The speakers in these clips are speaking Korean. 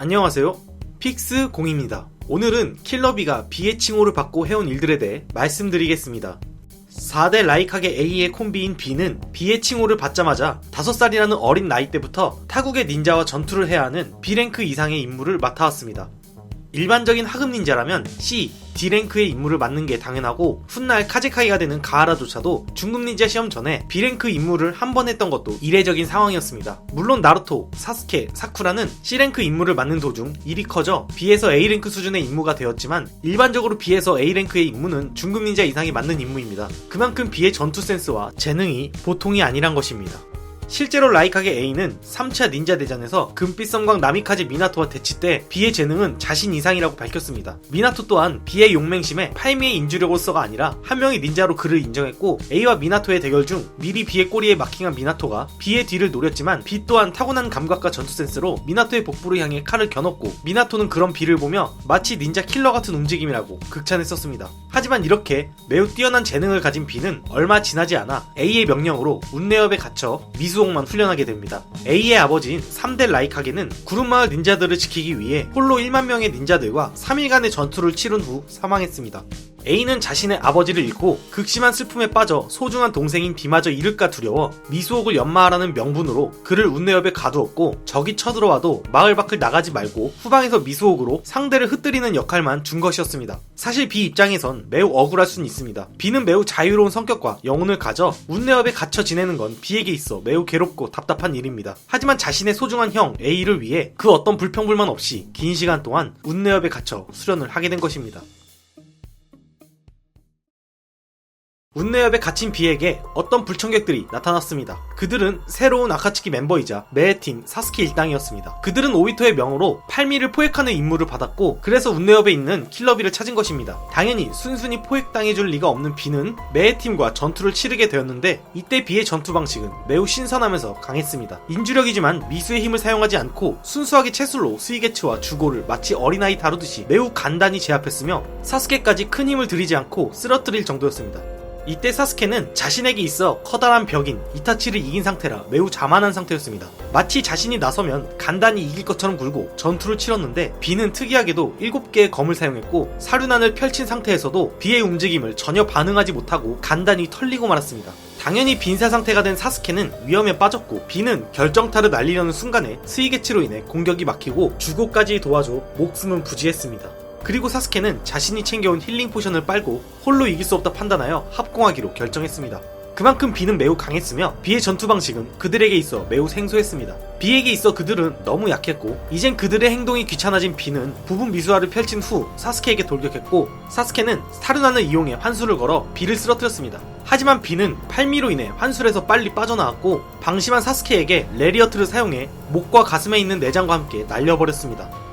안녕하세요. 픽스 공입니다. 오늘은 킬러비가 비의 칭호를 받고 해온 일들에 대해 말씀드리겠습니다. 4대 라이카게 A의 콤비인 B는 B의 칭호를 받자마자 5살이라는 어린 나이 때부터 타국의 닌자와 전투를 해야 하는 B랭크 이상의 임무를 맡아왔습니다. 일반적인 하급 닌자라면 C, D랭크의 임무를 맡는 게 당연하고 훗날 카제카이가 되는 가하라조차도 중급 닌자 시험 전에 B랭크 임무를 한 번 했던 것도 이례적인 상황이었습니다. 물론 나루토, 사스케, 사쿠라는 C랭크 임무를 맡는 도중 일이 커져 B에서 A랭크 수준의 임무가 되었지만 일반적으로 B에서 A랭크의 임무는 중급 닌자 이상이 맡는 임무입니다. 그만큼 B의 전투 센스와 재능이 보통이 아니란 것입니다. 실제로 라이카게 A는 3차 닌자 대전에서 금빛 성광 나미카제 미나토와 대치 때 B의 재능은 자신 이상이라고 밝혔습니다. 미나토 또한 B의 용맹심에 팔미의 인주력으로서가 아니라 한 명의 닌자로 그를 인정했고 A와 미나토의 대결 중 미리 B의 꼬리에 마킹한 미나토가 B의 뒤를 노렸지만 B 또한 타고난 감각과 전투 센스로 미나토의 복부를 향해 칼을 겨눴고 미나토는 그런 B를 보며 마치 닌자 킬러 같은 움직임이라고 극찬했었습니다. 하지만 이렇게 매우 뛰어난 재능을 가진 B는 얼마 지나지 않아 A의 명령으로 운내업에 갇혀 미수 옥만 훈련하게 됩니다. A의 아버지인 3대 라이카게는 구름마을 닌자들을 지키기 위해 홀로 1만 명의 닌자들과 3일간의 전투를 치른 후 사망했습니다. A는 자신의 아버지를 잃고 극심한 슬픔에 빠져 소중한 동생인 B마저 잃을까 두려워 미수옥을 연마하라는 명분으로 그를 운내업에 가두었고 적이 쳐들어와도 마을 밖을 나가지 말고 후방에서 미수옥으로 상대를 흩뜨리는 역할만 준 것이었습니다. 사실 B 입장에선 매우 억울할 수는 있습니다. B는 매우 자유로운 성격과 영혼을 가져 운내업에 갇혀 지내는 건 B에게 있어 매우 괴롭고 답답한 일입니다. 하지만 자신의 소중한 형 A를 위해 그 어떤 불평불만 없이 긴 시간 동안 운내업에 갇혀 수련을 하게 된 것입니다. 운내엽에 갇힌 비에게 어떤 불청객들이 나타났습니다. 그들은 새로운 아카츠키 멤버이자 매해팀 사스케 일당이었습니다. 그들은 오이토의 명으로 팔미를 포획하는 임무를 받았고 그래서 운내엽에 있는 킬러비를 찾은 것입니다. 당연히 순순히 포획당해줄 리가 없는 비는 매해팀과 전투를 치르게 되었는데 이때 비의 전투 방식은 매우 신선하면서 강했습니다. 인주력이지만 미수의 힘을 사용하지 않고 순수하게 채술로 스이게츠와 주고를 마치 어린아이 다루듯이 매우 간단히 제압했으며 사스케까지 큰 힘을 들이지 않고 쓰러뜨릴 정도였습니다. 이때 사스케는 자신에게 있어 커다란 벽인 이타치를 이긴 상태라 매우 자만한 상태였습니다. 마치 자신이 나서면 간단히 이길 것처럼 굴고 전투를 치렀는데 비는 특이하게도 7개의 검을 사용했고 사륜안을 펼친 상태에서도 비의 움직임을 전혀 반응하지 못하고 간단히 털리고 말았습니다. 당연히 빈사 상태가 된 사스케는 위험에 빠졌고 비는 결정타를 날리려는 순간에 스이게치로 인해 공격이 막히고 주고까지 도와줘 목숨은 부지했습니다. 그리고 사스케는 자신이 챙겨온 힐링 포션을 빨고 홀로 이길 수 없다 판단하여 합공하기로 결정했습니다. 그만큼 비는 매우 강했으며 비의 전투 방식은 그들에게 있어 매우 생소했습니다. 비에게 있어 그들은 너무 약했고 이젠 그들의 행동이 귀찮아진 비는 부분 미수화를 펼친 후 사스케에게 돌격했고 사스케는 사르난을 이용해 환수를 걸어 비를 쓰러뜨렸습니다. 하지만 비는 팔미로 인해 환술에서 빨리 빠져나왔고 방심한 사스케에게 레리어트를 사용해 목과 가슴에 있는 내장과 함께 날려버렸습니다.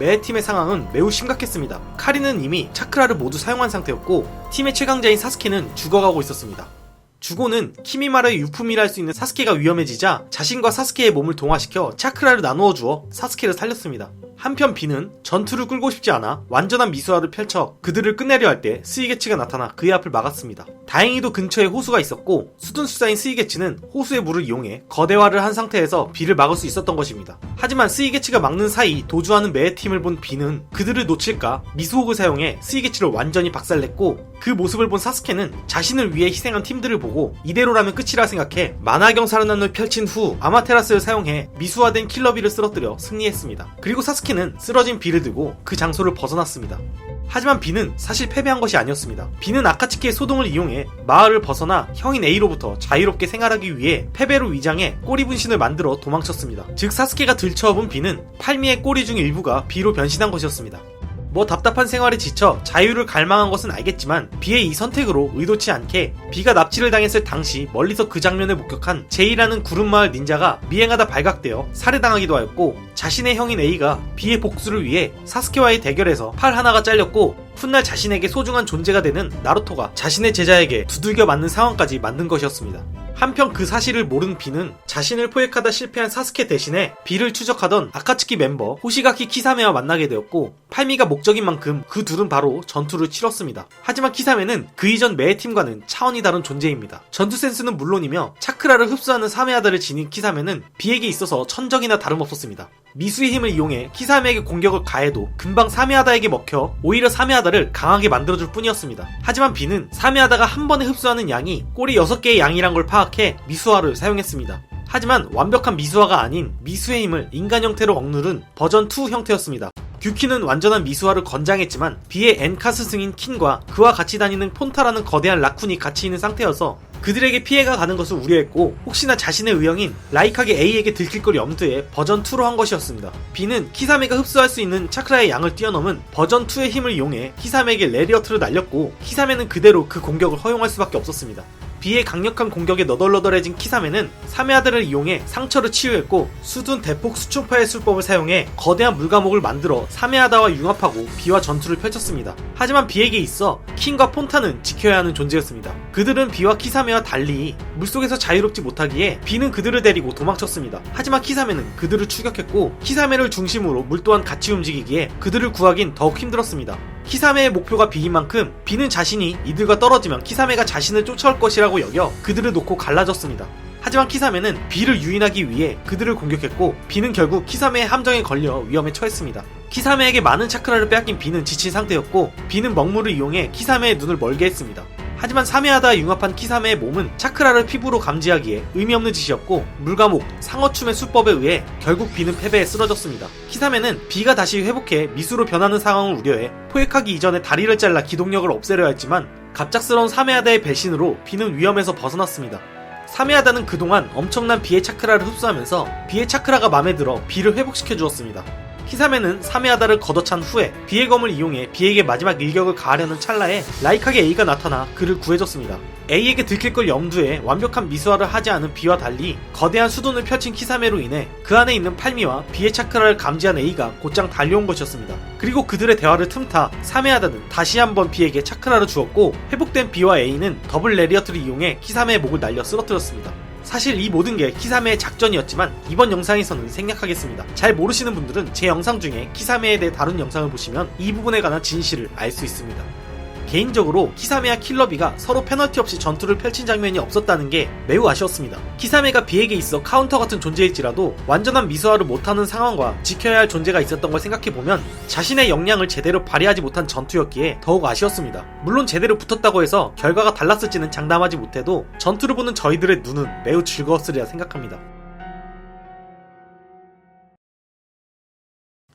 매 팀의 상황은 매우 심각했습니다. 카리는 이미 차크라를 모두 사용한 상태였고 팀의 최강자인 사스케는 죽어가고 있었습니다. 주고는 키미마르의 유품이라 할 수 있는 사스케가 위험해지자 자신과 사스케의 몸을 동화시켜 차크라를 나누어 주어 사스케를 살렸습니다. 한편 비는 전투를 끌고 싶지 않아 완전한 미수화를 펼쳐 그들을 끝내려 할 때 스이게치가 나타나 그의 앞을 막았습니다. 다행히도 근처에 호수가 있었고 수둔수자인 스이게치는 호수의 물을 이용해 거대화를 한 상태에서 비를 막을 수 있었던 것입니다. 하지만 스이게치가 막는 사이 도주하는 매의 팀을 본 비는 그들을 놓칠까 미수옥을 사용해 스이게치를 완전히 박살냈고 그 모습을 본 사스케는 자신을 위해 희생한 팀들을 보고 이대로라면 끝이라 생각해 만화경 사르난을 펼친 후 아마테라스를 사용해 미수화된 킬러비를 쓰러뜨려 승리했습니다. 그리고 사스케는 쓰러진 비를 들고 그 장소를 벗어났습니다. 하지만 비는 사실 패배한 것이 아니었습니다. 비는 아카츠키의 소동을 이용해 마을을 벗어나 형인 A로부터 자유롭게 생활하기 위해 패배로 위장해 꼬리 분신을 만들어 도망쳤습니다. 즉 사스케가 들쳐업은 비는 팔미의 꼬리 중 일부가 비로 변신한 것이었습니다. 뭐 답답한 생활에 지쳐 자유를 갈망한 것은 알겠지만 비의 이 선택으로 의도치 않게 비가 납치를 당했을 당시 멀리서 그 장면을 목격한 제이라는 구름마을 닌자가 미행하다 발각되어 살해당하기도 하였고 자신의 형인 A가 비의 복수를 위해 사스케와의 대결에서 팔 하나가 잘렸고 훗날 자신에게 소중한 존재가 되는 나루토가 자신의 제자에게 두들겨 맞는 상황까지 만든 것이었습니다. 한편 그 사실을 모른 비는 자신을 포획하다 실패한 사스케 대신에 비를 추적하던 아카츠키 멤버 호시가키 키사메와 만나게 되었고 팔미가 목적인 만큼 그 둘은 바로 전투를 치렀습니다. 하지만 키사메는 그 이전 매의 팀과는 차원이 다른 존재입니다. 전투 센스는 물론이며 차크라를 흡수하는 사메하다를 지닌 키사메는 비에게 있어서 천적이나 다름없었습니다. 미수의 힘을 이용해 키사메에게 공격을 가해도 금방 사메하다에게 먹혀 오히려 사메하다를 강하게 만들어줄 뿐이었습니다. 하지만 비는 사메하다가 한 번에 흡수하는 양이 꼬리 6개의 양이란 걸 파악해 미수화를 사용했습니다. 하지만 완벽한 미수화가 아닌 미수의 힘을 인간 형태로 억누른 버전 2 형태였습니다. 규키는 완전한 미수화를 권장했지만 비의 엔카스 승인 킨과 그와 같이 다니는 폰타라는 거대한 라쿤이 같이 있는 상태여서 그들에게 피해가 가는 것을 우려했고 혹시나 자신의 의형인 라이카게 A에게 들킬 걸 염두에 버전 2로 한 것이었습니다. B는 키사메가 흡수할 수 있는 차크라의 양을 뛰어넘은 버전 2의 힘을 이용해 키사메에게 레리어트를 날렸고 키사메는 그대로 그 공격을 허용할 수밖에 없었습니다. 비의 강력한 공격에 너덜너덜해진 키사메는 사메아들을 이용해 상처를 치유했고 수둔 대폭 수충파의 술법을 사용해 거대한 물과목을 만들어 사메아다와 융합하고 비와 전투를 펼쳤습니다. 하지만 비에게 있어 킹과 폰타는 지켜야 하는 존재였습니다. 그들은 비와 키사메와 달리 물속에서 자유롭지 못하기에 비는 그들을 데리고 도망쳤습니다. 하지만 키사메는 그들을 추격했고 키사메를 중심으로 물 또한 같이 움직이기에 그들을 구하긴 더욱 힘들었습니다. 키사메의 목표가 비인 만큼 비는 자신이 이들과 떨어지면 키사메가 자신을 쫓아올 것이라고 여겨 그들을 놓고 갈라졌습니다. 하지만 키사메는 비를 유인하기 위해 그들을 공격했고 비는 결국 키사메의 함정에 걸려 위험에 처했습니다. 키사메에게 많은 차크라를 빼앗긴 비는 지친 상태였고 비는 먹물을 이용해 키사메의 눈을 멀게 했습니다. 하지만 사메하다 융합한 키사메의 몸은 차크라를 피부로 감지하기에 의미 없는 짓이었고 물과목, 상어춤의 수법에 의해 결국 비는 패배에 쓰러졌습니다. 키사메는 비가 다시 회복해 미수로 변하는 상황을 우려해 포획하기 이전에 다리를 잘라 기동력을 없애려 했지만 갑작스러운 사메하다의 배신으로 비는 위험에서 벗어났습니다. 사메하다는 그동안 엄청난 비의 차크라를 흡수하면서 비의 차크라가 마음에 들어 비를 회복시켜 주었습니다. 키사메는 사메하다를 걷어찬 후에 비의 검을 이용해 비에게 마지막 일격을 가하려는 찰나에 라이카게 A가 나타나 그를 구해줬습니다. A에게 들킬 걸 염두에 완벽한 미수화를 하지 않은 B와 달리 거대한 수돈을 펼친 키사메로 인해 그 안에 있는 팔미와 비의 차크라를 감지한 A가 곧장 달려온 것이었습니다. 그리고 그들의 대화를 틈타 사메하다는 다시 한번 B에게 차크라를 주었고 회복된 B와 A는 더블 레리어트를 이용해 키사메의 목을 날려 쓰러뜨렸습니다. 사실 이 모든 게 키사메의 작전이었지만 이번 영상에서는 생략하겠습니다. 잘 모르시는 분들은 제 영상 중에 키사메에 대해 다룬 영상을 보시면 이 부분에 관한 진실을 알 수 있습니다. 개인적으로 키사메와 킬러비가 서로 페널티 없이 전투를 펼친 장면이 없었다는 게 매우 아쉬웠습니다. 키사메가 비에게 있어 카운터 같은 존재일지라도 완전한 미소화를 못하는 상황과 지켜야 할 존재가 있었던 걸 생각해보면 자신의 역량을 제대로 발휘하지 못한 전투였기에 더욱 아쉬웠습니다. 물론 제대로 붙었다고 해서 결과가 달랐을지는 장담하지 못해도 전투를 보는 저희들의 눈은 매우 즐거웠으리라 생각합니다.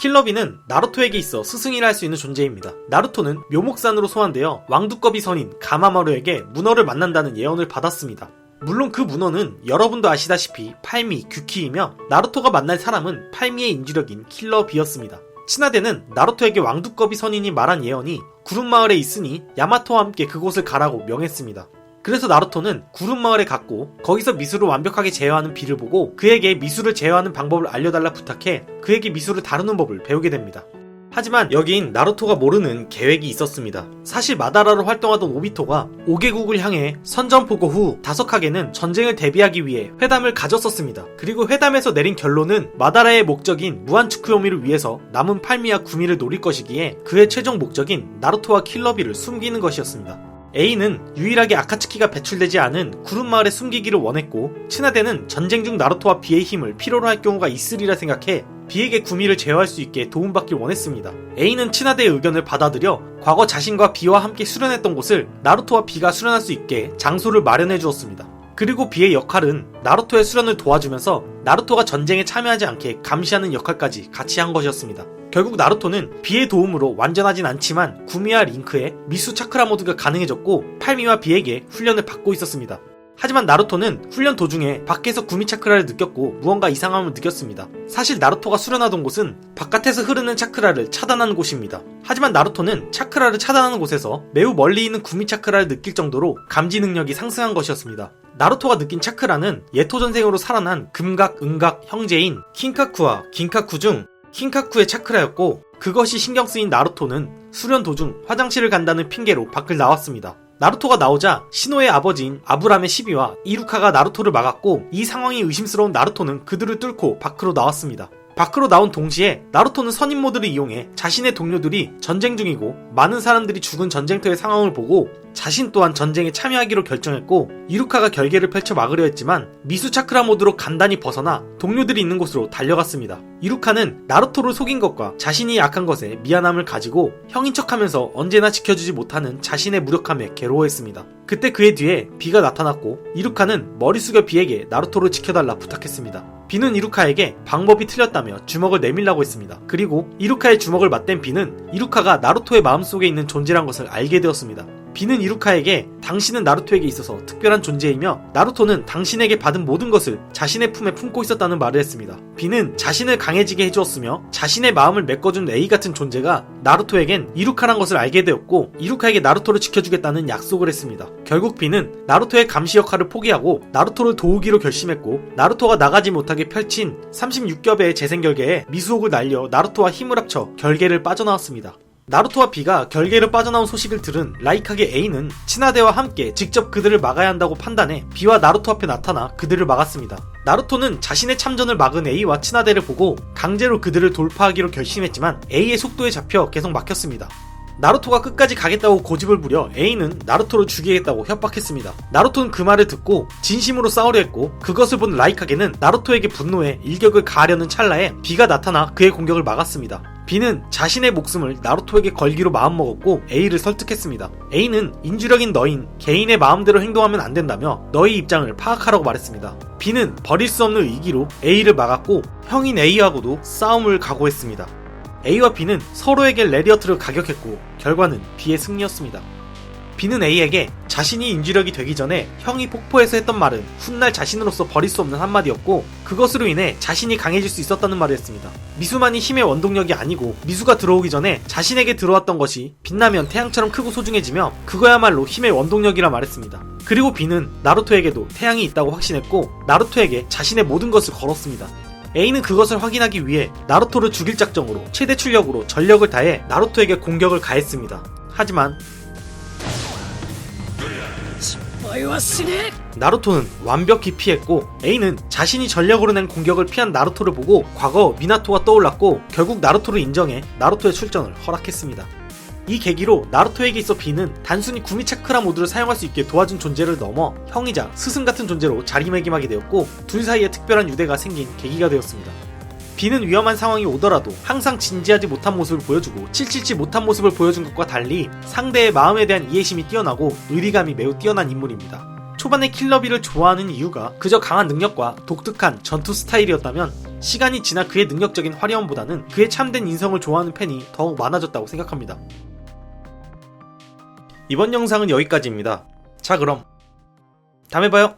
킬러비는 나루토에게 있어 스승이라 할 수 있는 존재입니다. 나루토는 묘목산으로 소환되어 왕두꺼비 선인 가마마루에게 문어를 만난다는 예언을 받았습니다. 물론 그 문어는 여러분도 아시다시피 팔미, 규키이며 나루토가 만날 사람은 팔미의 인지력인 킬러비였습니다. 친하대는 나루토에게 왕두꺼비 선인이 말한 예언이 구름마을에 있으니 야마토와 함께 그곳을 가라고 명했습니다. 그래서 나루토는 구름 마을에 갔고 거기서 미수를 완벽하게 제어하는 비를 보고 그에게 미수를 제어하는 방법을 알려달라 부탁해 그에게 미수를 다루는 법을 배우게 됩니다. 하지만 여긴 나루토가 모르는 계획이 있었습니다. 사실 마다라로 활동하던 오비토가 5개국을 향해 선전포고 후 다석하게는 전쟁을 대비하기 위해 회담을 가졌었습니다. 그리고 회담에서 내린 결론은 마다라의 목적인 무한츠쿠요미를 위해서 남은 팔미와 구미를 노릴 것이기에 그의 최종 목적인 나루토와 킬러비를 숨기는 것이었습니다. A는 유일하게 아카츠키가 배출되지 않은 구름마을에 숨기기를 원했고 친하대는 전쟁 중 나루토와 비의 힘을 필요로 할 경우가 있으리라 생각해 비에게 구미를 제어할 수 있게 도움받길 원했습니다. A는 친하대의 의견을 받아들여 과거 자신과 비와 함께 수련했던 곳을 나루토와 비가 수련할 수 있게 장소를 마련해 주었습니다. 그리고 비의 역할은 나루토의 수련을 도와주면서 나루토가 전쟁에 참여하지 않게 감시하는 역할까지 같이 한 것이었습니다. 결국 나루토는 비의 도움으로 완전하진 않지만 구미와 링크의 미수 차크라 모드가 가능해졌고 팔미와 비에게 훈련을 받고 있었습니다. 하지만 나루토는 훈련 도중에 밖에서 구미 차크라를 느꼈고 무언가 이상함을 느꼈습니다. 사실 나루토가 수련하던 곳은 바깥에서 흐르는 차크라를 차단하는 곳입니다. 하지만 나루토는 차크라를 차단하는 곳에서 매우 멀리 있는 구미 차크라를 느낄 정도로 감지 능력이 상승한 것이었습니다. 나루토가 느낀 차크라는 예토 전생으로 살아난 금각, 은각 형제인 킹카쿠와 긴카쿠 중 킹카쿠의 차크라였고 그것이 신경 쓰인 나루토는 수련 도중 화장실을 간다는 핑계로 밖을 나왔습니다. 나루토가 나오자 신호의 아버지인 아브람의 시비와 이루카가 나루토를 막았고 이 상황이 의심스러운 나루토는 그들을 뚫고 밖으로 나왔습니다. 밖으로 나온 동시에 나루토는 선임 모드를 이용해 자신의 동료들이 전쟁 중이고 많은 사람들이 죽은 전쟁터의 상황을 보고 자신 또한 전쟁에 참여하기로 결정했고 이루카가 결계를 펼쳐 막으려 했지만 미수 차크라 모드로 간단히 벗어나 동료들이 있는 곳으로 달려갔습니다. 이루카는 나루토를 속인 것과 자신이 약한 것에 미안함을 가지고 형인 척하면서 언제나 지켜주지 못하는 자신의 무력함에 괴로워했습니다. 그때 그의 뒤에 비가 나타났고 이루카는 머리 숙여 비에게 나루토를 지켜달라 부탁했습니다. 비는 이루카에게 방법이 틀렸다며 주먹을 내밀라고 했습니다. 그리고 이루카의 주먹을 맞댄 비는 이루카가 나루토의 마음속에 있는 존재란 것을 알게 되었습니다. 비는 이루카에게 당신은 나루토에게 있어서 특별한 존재이며 나루토는 당신에게 받은 모든 것을 자신의 품에 품고 있었다는 말을 했습니다. 비는 자신을 강해지게 해주었으며 자신의 마음을 메꿔준 A 같은 존재가 나루토에겐 이루카란 것을 알게 되었고 이루카에게 나루토를 지켜주겠다는 약속을 했습니다. 결국 비는 나루토의 감시 역할을 포기하고 나루토를 도우기로 결심했고 나루토가 나가지 못하게 펼친 36겹의 재생결계에 미수옥을 날려 나루토와 힘을 합쳐 결계를 빠져나왔습니다. 나루토와 비가 결계를 빠져나온 소식을 들은 라이카게 A는 친하대와 함께 직접 그들을 막아야 한다고 판단해 비와 나루토 앞에 나타나 그들을 막았습니다. 나루토는 자신의 참전을 막은 A와 친하대를 보고 강제로 그들을 돌파하기로 결심했지만 A의 속도에 잡혀 계속 막혔습니다. 나루토가 끝까지 가겠다고 고집을 부려 A는 나루토를 죽이겠다고 협박했습니다. 나루토는 그 말을 듣고 진심으로 싸우려 했고 그것을 본 라이카게는 나루토에게 분노해 일격을 가하려는 찰나에 비가 나타나 그의 공격을 막았습니다. 비는 자신의 목숨을 나루토에게 걸기로 마음먹었고 A를 설득했습니다. A는 인주력인 너인 개인의 마음대로 행동하면 안 된다며 너의 입장을 파악하라고 말했습니다. 비는 버릴 수 없는 의기로 A를 막았고 형인 A하고도 싸움을 각오했습니다. A와 B는 서로에게 레디어트를 가격했고 결과는 B의 승리였습니다. B는 A에게 자신이 인지력이 되기 전에 형이 폭포에서 했던 말은 훗날 자신으로서 버릴 수 없는 한마디였고 그것으로 인해 자신이 강해질 수 있었다는 말이었습니다. 미수만이 힘의 원동력이 아니고 미수가 들어오기 전에 자신에게 들어왔던 것이 빛나면 태양처럼 크고 소중해지며 그거야말로 힘의 원동력이라 말했습니다. 그리고 B는 나루토에게도 태양이 있다고 확신했고 나루토에게 자신의 모든 것을 걸었습니다. A는 그것을 확인하기 위해 나루토를 죽일 작정으로 최대 출력으로 전력을 다해 나루토에게 공격을 가했습니다. 하지만 나루토는 완벽히 피했고 A는 자신이 전력으로 낸 공격을 피한 나루토를 보고 과거 미나토가 떠올랐고 결국 나루토를 인정해 나루토의 출전을 허락했습니다. 이 계기로 나루토에게 있어 B는 단순히 구미 차크라 모드를 사용할 수 있게 도와준 존재를 넘어 형이자 스승 같은 존재로 자리매김하게 되었고 둘 사이에 특별한 유대가 생긴 계기가 되었습니다. B는 위험한 상황이 오더라도 항상 진지하지 못한 모습을 보여주고 칠칠치 못한 모습을 보여준 것과 달리 상대의 마음에 대한 이해심이 뛰어나고 의리감이 매우 뛰어난 인물입니다. 초반에 킬러비를 좋아하는 이유가 그저 강한 능력과 독특한 전투 스타일이었다면 시간이 지나 그의 능력적인 화려함보다는 그의 참된 인성을 좋아하는 팬이 더욱 많아졌다고 생각합니다. 이번 영상은 여기까지입니다. 자 그럼 다음에 봐요.